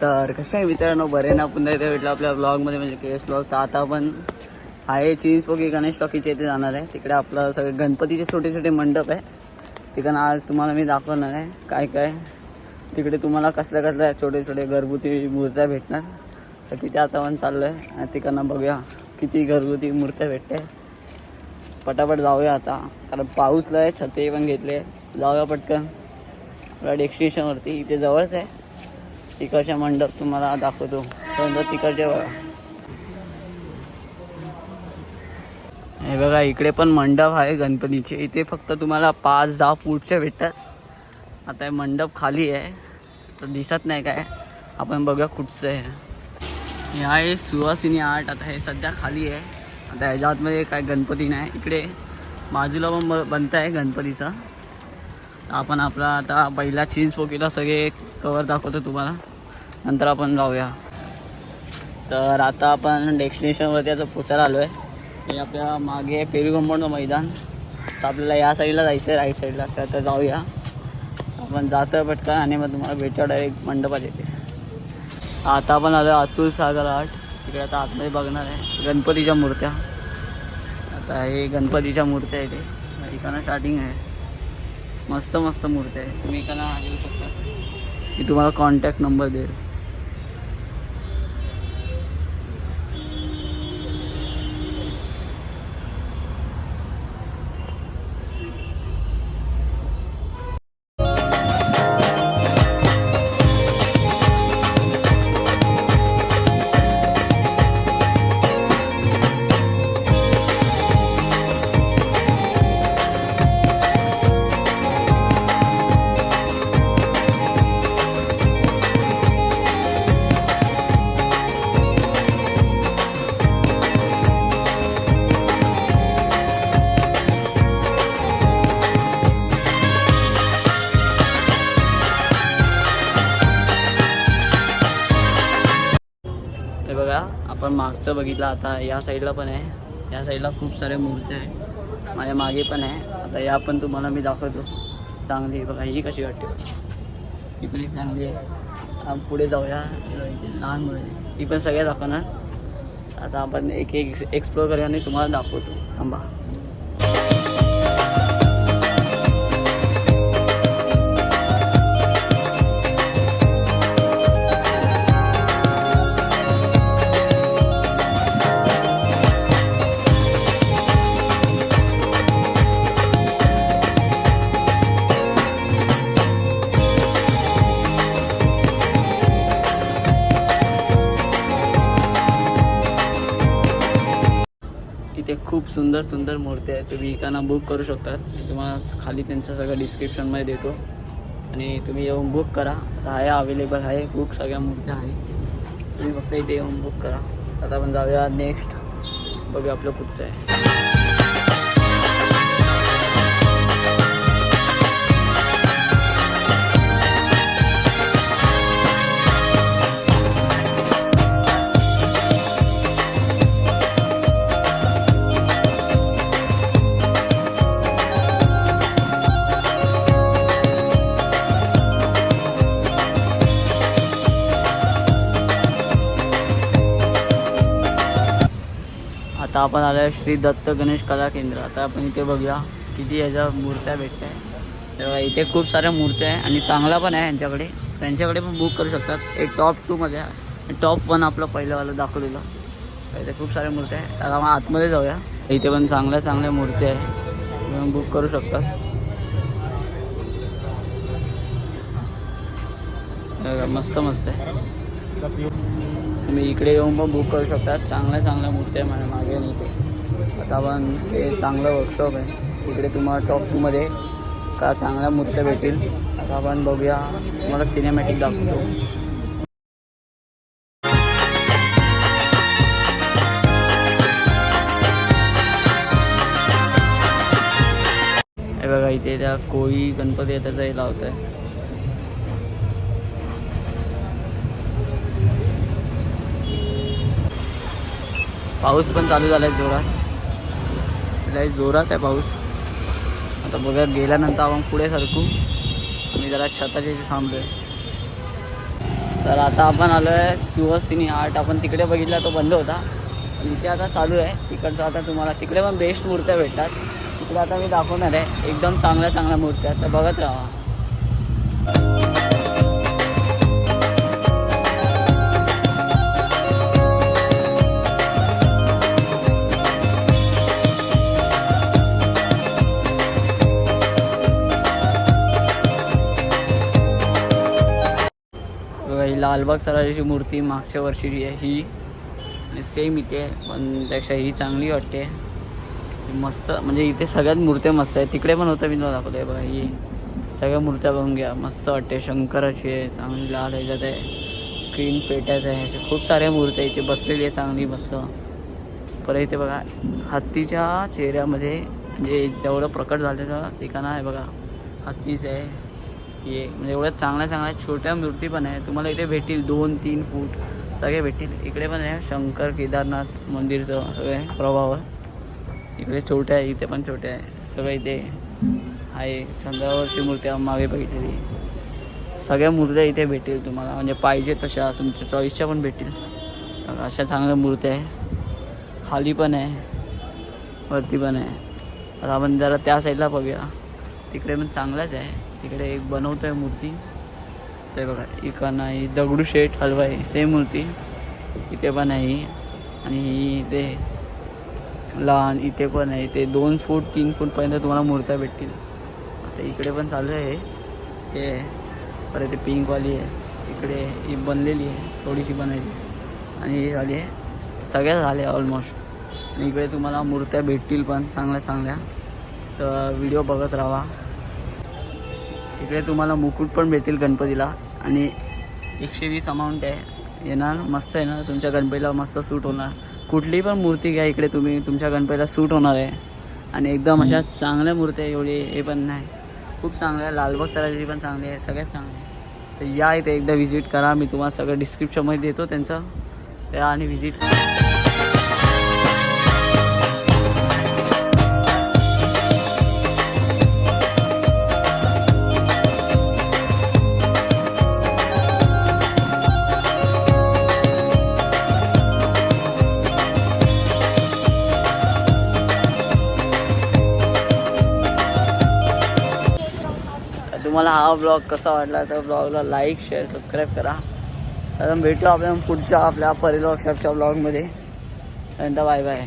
तर कसं आहे मित्रांनो बरे ना पुन्हा इथे भेटलं आपल्या ब्लॉगमध्ये म्हणजे केस ब्लॉग तर आता आपण आहे चिंचपोकी गणेश टॉकीच्या इथे जाणार आहे. तिकडे आपलं सगळे गणपतीचे छोटे छोटे मंडप आहे. तिकडं आज तुम्हाला मी दाखवणार आहे काय काय. तिकडे तुम्हाला कसल्या कसल्या छोटे छोटे घरगुती मूर्त्या भेटणार. तर तिथे आता पण चाललो आहे आणि तिकडनं बघूया किती घरगुती मूर्त्या भेटते. पटापट जाऊया आता. कारण पाऊसला आहे छत्री पण घेतले. जाऊया पटकन. डेस्टिनेशनवरती इथे जवळच आहे. तिकडच्या मंडप तुम्हाला दाखवतो. तर तिकडचे बघा. हे बघा इकडे पण मंडप आहे गणपतीचे. इथे फक्त तुम्हाला पाच दहा फूटचे भेटतात. आता हे मंडप खाली आहे. तर दिसत नाही काय. आपण बघा कुठचं आहे. हे आहे सुवासिनी आर्ट. आता हे सध्या खाली आहे. आता ह्याच्या आतमध्ये काय गणपती नाही. इकडे बाजूला पण बनत आहे गणपतीचा. आपण आपला आता पहिला चीज पोकीला सगळे कवर दाखवतो तुम्हाला. नंतर आपण जाऊया. तर आता आपण डेस्टिनेशनवरती आता पोचायला आलो आहे हे आपल्या मागे पेरू कंपाऊंडचं मैदान. तर आपल्याला या साईडला जायचं आहे राईट साईडला तर आता जाऊया. आपण जातो आहे पटकन आणि मग तुम्हाला भेटतो डायरेक्ट मंडपात येते आता आपण आलो अतुल सागर आठ तिकडे आता आतमध्ये बघणार आहे. गणपतीच्या मूर्त्या. आता हे गणपतीच्या मूर्त्या आहे ते इकडनं स्टार्टिंग आहे. मस्त मस्त मूर्ती आहे तुम्ही इकडनं येऊ शकता. मी तुम्हाला कॉन्टॅक्ट नंबर देईल. पण मागचं बघितलं आता या साईडला पण आहे. या साईडला खूप साऱ्या मूर्त्या आहे माझ्या मागे पण आहे. आता या पण तुम्हाला मी दाखवतो. चांगली आहे बघा ही कशी वाटते ही पण एक चांगली आहे. आपण पुढे जाऊया. लहान मुलं आहे. ती पण सगळ्या दाखवणार. आता आपण एक एक एक्सप्लोअर करूया आणि तुम्हाला दाखवतो. थांबा. सुंदर सुंदर मूर्ती आहेत. तुम्ही इकांना बुक करू शकतात. मी तुम्हाला खाली त्यांचं सगळं डिस्क्रिप्शनमध्ये देतो. आणि तुम्ही येऊन बुक करा. आता आहे अवेलेबल आहे. बुक सगळ्या मूर्त्या आहे. तुम्ही फक्त इथे येऊन बुक करा. आता आपण जाऊया नेक्स्ट बघूया आपलं कुठचं आहे. आता आपण आलो आहे श्री दत्त गणेश कला केंद्र. आता आपण इथे बघूया किती याच्या मूर्त्या भेटत आहे तेव्हा इथे खूप साऱ्या मूर्त्या आहे आणि चांगला पण आहे यांच्याकडे. त्यांच्याकडे पण बुक करू शकतात. एक टॉप टूमध्ये आहे. टॉप वन आपलं पहिलंवालं दाखवलेलं. इथे खूप साऱ्या मूर्त्या आहे आता आपण आतमध्ये जाऊया. इथे पण चांगल्या चांगल्या मूर्त्या आहे बुक करू शकतात मस्त मस्त आहे. तुम्ही इकडे येऊन पण बुक करू शकता चांगल्या चांगल्या मूर्त्या आहे माझ्या मागे आणि इथे. आता आपण हे चांगलं वर्कशॉप आहे. इकडे तुम्हाला टॉप टूमध्ये का चांगल्या मूर्त्या भेटेल आता आपण बघूया. तुम्हाला सिनेमॅटिक दाखवतो. हे बघा इथे त्या कोळी गणपती आहे त्याचा हे लावत आहे पाऊस पण चालू झाला आहे जोरात. लय जोरात आहे पाऊस. आता बघा गेल्यानंतर आपण पुढे सरकू. मी जरा छताच्या इथे थांबलोय. तर आता आपण आलो आहे सुहासिनी आर्ट. आपण तिकडे बघितला तो बंद होता. पण इथे आता चालू आहे. तिकडचं आता तुम्हाला तिकडे पण बेस्ट मूर्त्या भेटतात. तिकडे आता मी दाखवणार आहे. एकदम चांगल्या चांगल्या मूर्त्या आहेत. तर बघत राहा. लालबाग सराजीची मूर्ती मागच्या वर्षी आहे ही. आणि सेम इथे पण त्यापेक्षा ही चांगली वाटते. मस्त म्हणजे इथे सगळ्यात मूर्त्या मस्त आहेत. तिकडे पण होतं मी तुला दाखवलं आहे बघा ही. सगळ्या मूर्त्या बघून घ्या. मस्त वाटते. शंकराची आहे चांगली लाल ह्याच्यात आहे. क्रीम पेट्याचं आहे. अशा खूप साऱ्या मूर्त्या इथे बसलेली आहे चांगली मस्त. परत इथे बघा हत्तीच्या चेहऱ्यामध्ये म्हणजे जेवढं प्रकट झालेलं ठिकाण आहे बघा हत्तीच आहे. की म्हणजे एवढ्या चांगल्या चांगल्या छोट्या मूर्ती पण आहे. तुम्हाला इथे भेटतील दोन तीन फूट. सगळे भेटतील. इकडे पण आहे शंकर केदारनाथ मंदिरचं सगळे प्रभाव इकडे छोट्या आहे इथे पण छोट्या आहे. सगळं इथे आहे. चंद्रावरची मूर्ती मागे बघितलेली. सगळ्या मूर्त्या इथे भेटतील तुम्हाला. म्हणजे पाहिजे तशा तुमच्या चॉईसच्या पण भेटतील. अशा चांगल्या मूर्त्या आहे. खाली पण आहे. वरती पण आहे. आता आपण जरा त्या साईडला बघूया. तिकडे पण चांगलाच आहे. तिकडे एक बनवतोय मूर्ती. ते बघा इकडं नाही दगडूशेठ हलवाई सेम मूर्ती. इथे पण आहे आणि ही इथे लहान इथे पण आहे. ते दोन फूट तीन फूटपर्यंत तुम्हाला मूर्त्या भेटतील. आता इकडे पण चालू आहे ते परत ते पिंकवाली आहे. इकडे ही बनलेली आहे. थोडीशी बनायची आणि ही झाली आहे. सगळ्या झाल्या ऑलमोस्ट आणि इकडे तुम्हाला मूर्त्या भेटतील पण चांगल्या चांगल्या. तर व्हिडिओ बघत राहा. इकडे तुम्हाला मुकुट पण भेटतील गणपतीला. आणि एकशे वीस अमाऊंट आहे. येणार मस्त येणार तुमच्या गणपतीला मस्त सूट होणार. कुठली पण मूर्ती घ्या इकडे तुम्ही. तुमच्या गणपतीला सूट होणार आहे. आणि एकदम अशा चांगल्या मूर्त्या एवढी हे पण नाही. खूप चांगल्या आहे लालबाग तराची पण चांगली आहे. सगळ्यात चांगली आहे. तर या इथे एकदा व्हिजिट करा. मी तुम्हाला सगळं डिस्क्रिप्शनमध्ये देतो त्यांचं. त्या आणि व्हिजिट तुम्हाला हा ब्लॉग कसा वाटला तर ब्लॉगला लाईक शेअर सबस्क्राईब करा. तर भेटू आपल्या पुढच्या आपल्या परिल वर्कशॉपच्या ब्लॉगमध्ये नंतर बाय बाय